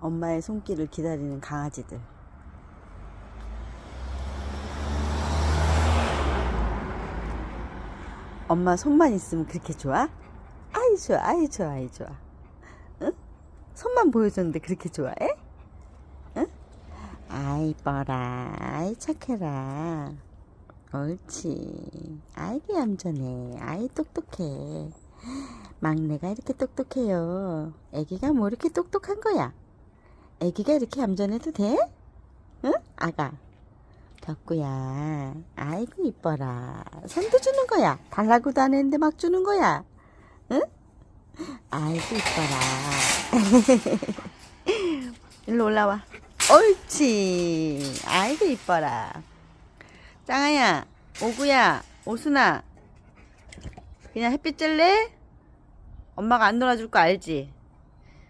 엄마의 손길을 기다리는 강아지들. 엄마 손만 있으면 그렇게 좋아? 아이 좋아, 아이 좋아, 아이 좋아. 응? 손만 보여줬는데 그렇게 좋아해? 응? 아이 뻐라, 아이 착해라. 옳지. 아이기 얌전해. 아이 똑똑해. 막내가 이렇게 똑똑해요. 애기가 뭐 이렇게 똑똑한 거야? 애기가 이렇게 얌전해도 돼? 응? 아가. 덕구야. 아이고 이뻐라. 손도 주는 거야. 달라고도 안 했는데 막 주는 거야. 응? 아이고 이뻐라. 일로 올라와. 옳지. 아이고 이뻐라. 짱아야, 오구야, 오순아. 그냥 햇빛 쬐래? 엄마가 안 놀아줄 거 알지?